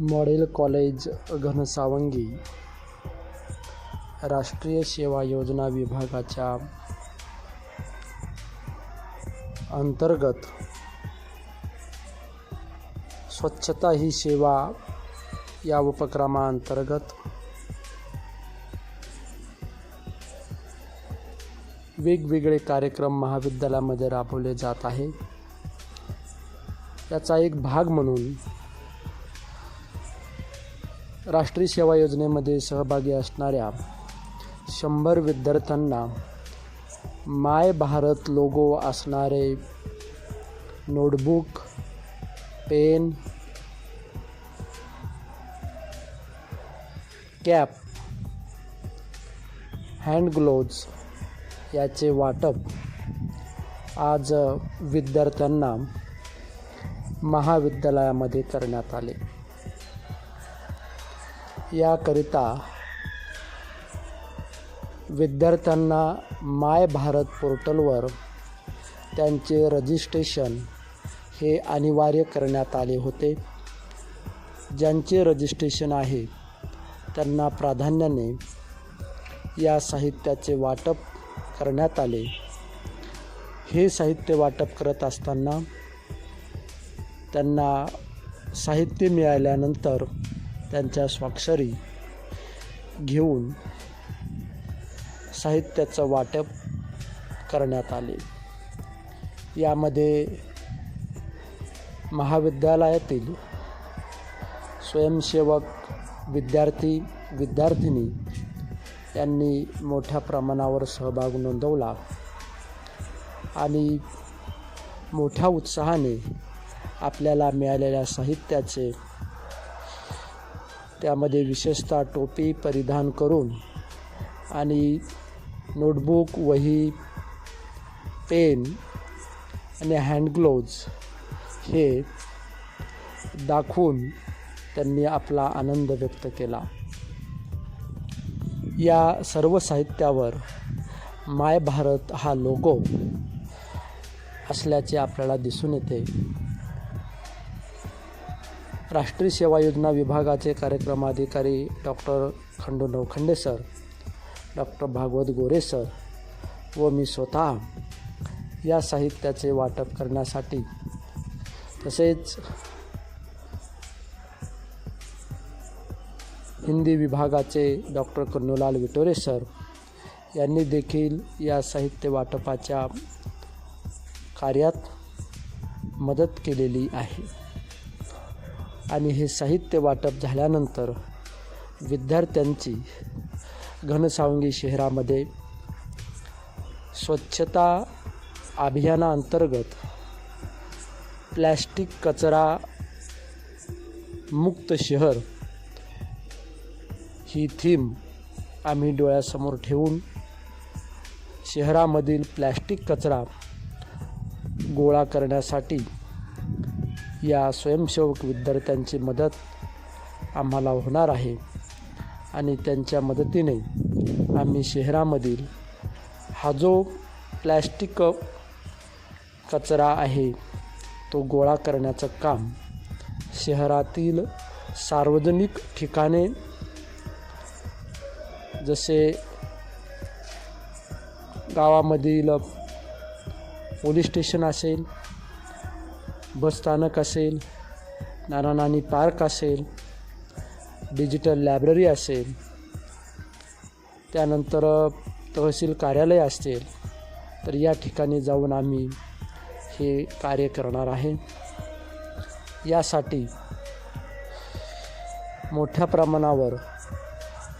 Model college Ghansawangi राष्ट्रीय सेवा योजना विभागाच्या अंतर्गत स्वच्छता ही सेवा या उपक्रमाअंतर्गत वेगवेगळे कार्यक्रम महाविद्यालयामध्ये राबवले जात आहे. याचा एक भाग म्हणून राष्ट्रीय सेवा योजनेमध्ये सहभागी असणाऱ्या शंभर विद्यार्थ्यांना माय भारत लोगो असणारे notebook pen cap hand gloves याचे वाटप आज विद्यार्थ्यांना महाविद्यालयामध्ये करण्यात आले. याकरिता विद्यार्थ्यांना माय भारत पोर्टलवर त्यांचे रजिस्ट्रेशन हे अनिवार्य करण्यात आले होते. ज्यांचे रजिस्ट्रेशन आहे त्यांना प्राधान्याने या साहित्याचे वाटप करण्यात आले. हे साहित्य वाटप करत असताना त्यांना साहित्य मिळाल्यानंतर त्यांच्या स्वाक्षरी घेऊन साहित्याचं वाटप करण्यात आले. यामध्ये महाविद्यालयातील स्वयंसेवक विद्यार्थी विद्यार्थिनी यांनी मोठ्या प्रमाणावर सहभाग नोंदवला आणि मोठ्या उत्साहाने आपल्याला मिळालेल्या साहित्याचे त्यामध्ये विशेषतः टोपी परिधान करून आणि नोटबुक वही पेन आणि हँडग्लोव्ज हे दाखवून त्यांनी आपला आनंद व्यक्त केला. या सर्व साहित्यावर माय भारत हा लोगो असल्याचे आपल्याला दिसून येते. राष्ट्रीय सेवा योजना विभागाचे कार्यक्रमाधिकारी doctor Khandu Navkhande sir doctor Bhagwat Gore sir व मी स्वतः या साहित्याचे वाटप करण्यासाठी तसेच हिंदी विभागाचे डॉक्टर कन्नूलाल विटोरे सर यांनी देखील या साहित्य वाटपाच्या कार्यात मदत केलेली आहे. आणि हे साहित्य वाटप झाल्यानंतर विद्यार्थ्यांची घनसावंगी शहरामध्ये स्वच्छता अभियानाअंतर्गत प्लॅस्टिक कचरा मुक्त शहर ही थीम आम्ही डोळ्यासमोर ठेवून शहरामधील प्लॅस्टिक कचरा गोळा करण्यासाठी या स्वयंसेवक विद्यार्थ्यांची मदत आम्हाला होणार आहे. आणि त्यांच्या मदतीने आम्ही शहरामधील हा जो प्लॅस्टिक कचरा आहे तो गोळा करण्याचं काम शहरातील सार्वजनिक ठिकाणे जसे गावामधील पोलीस स्टेशन असेल बसस्थानक असेल नाना पार्क असेल डिजिटल लायब्ररी असेल त्यानंतर तहसील कार्यालय असेल तर या ठिकाणी जाऊन आम्ही हे कार्य करणार आहे. यासाठी मोठ्या प्रमाणावर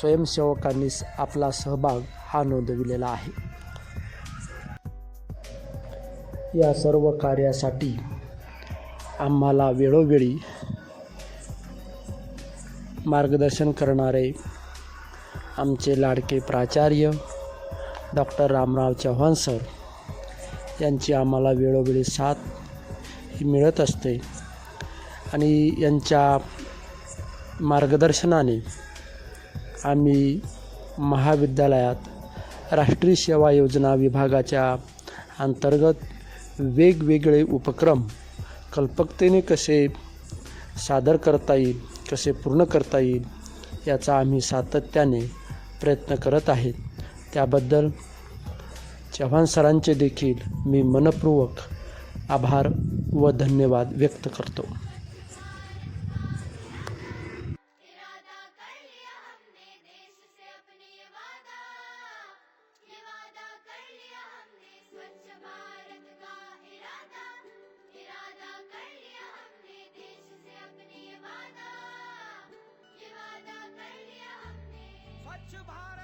स्वयंसेवकांनी आपला सहभाग हा नोंदविलेला आहे. या सर्व कार्यासाठी आम्हाला वेळोवेळी मार्गदर्शन करणारे आमचे लाडके प्राचार्य डॉक्टर रामराव चव्हाण सर यांची आम्हाला वेळोवेळी साथ ही मिळत असते आणि यांच्या मार्गदर्शनाने आम्ही महाविद्यालयात राष्ट्रीय सेवा योजना विभागाच्या अंतर्गत वेगवेगळे उपक्रम कल्पकतेने कसे सादर करता येईल कसे पूर्ण करता येईल याचा आम्ही सातत्याने प्रयत्न करत आहेत. त्याबद्दल चव्हाण सरांचे देखील मी मनपूर्वक आभार व धन्यवाद व्यक्त करतो. स्वच्छ भारत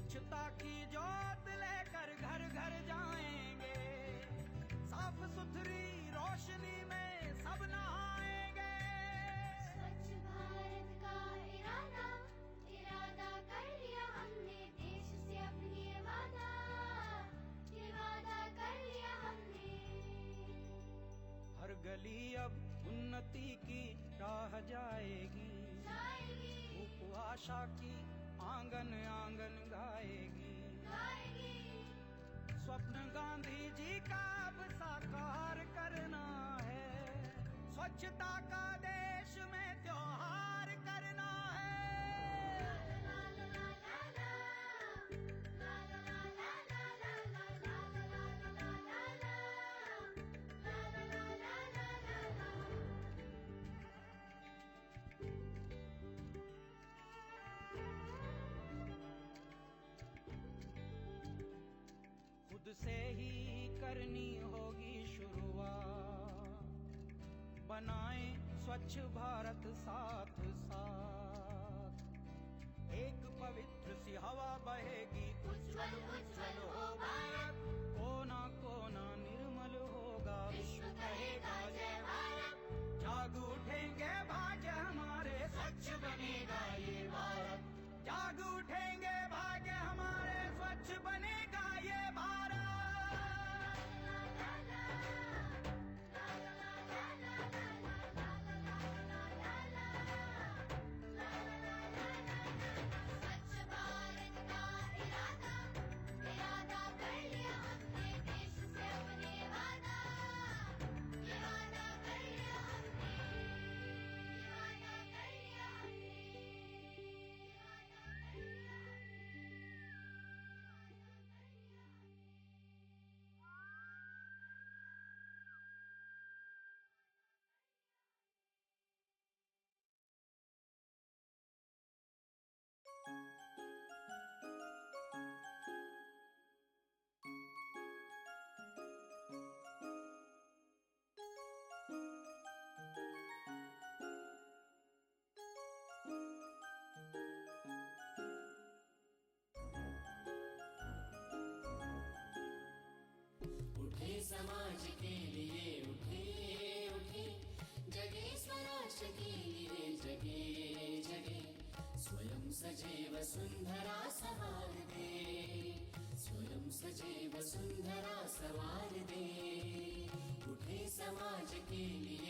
स्वच्छता की जोत लेकर घर घर जाएँगे। साफ़ सुथरी रोशनी में सब नहाएँगे। स्वच्छ भारत का इरादा इरादा कर लिया हमने देश से अपनी वादा ये वादा कर लिया हमने। हर गली अब उन्नति की राह जाएगी। जाएगी। आशा की आँगन आँगन गाएगी। स्वप्न गांधी जी का अब साकार करना है। स्वच्छता का करनी होगी शुरुआत। बनाए स्वच्छ भारत साथ साथ। एक पवित्र सी हवा स्वराष्ट्र रे जगे जगे स्वयं सजे वसुंधरा सवार दे स्वयं सजे वसुंधरा सवार दे उठे समाज के लिए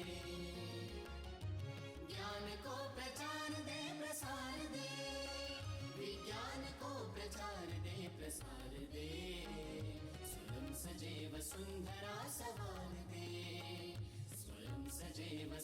को प्रचार दे प्रसार दे। विज्ञान को प्रचार दे प्रसार दे। स्वयं सजेव सुंदरा सवाल दे। स्वयं सजेव